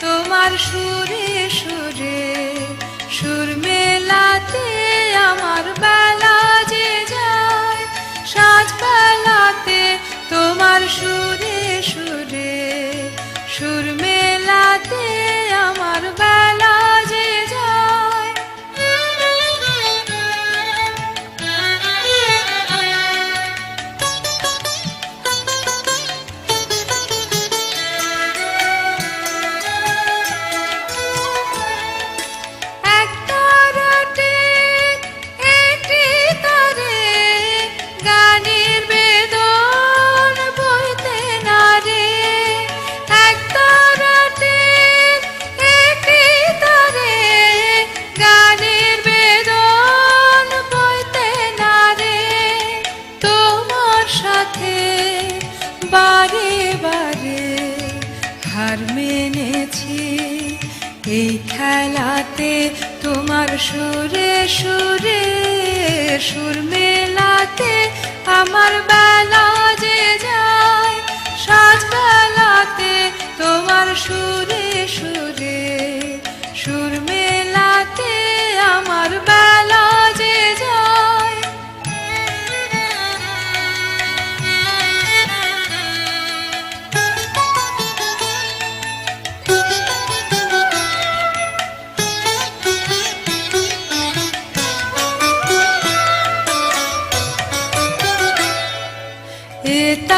তোমার সুরে হার মেনেছি। এই খেলাতে তোমার সুরে সুরে সুর মেলাতে আমার বেলা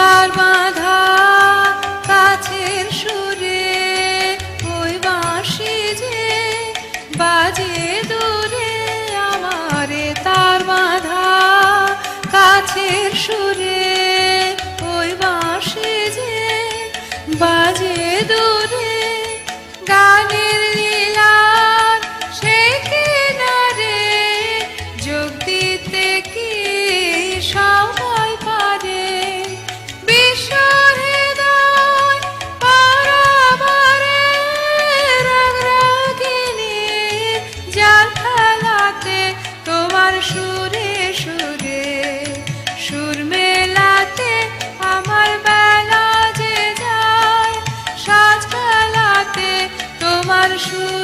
তার বাঁধা কাছের সুরে ওই বাঁশি যে বাজে দূরে আমারে তার বাঁধা কাছের সুরে ওই বাঁশি যে বাজে দূরে গানের Spanish moon.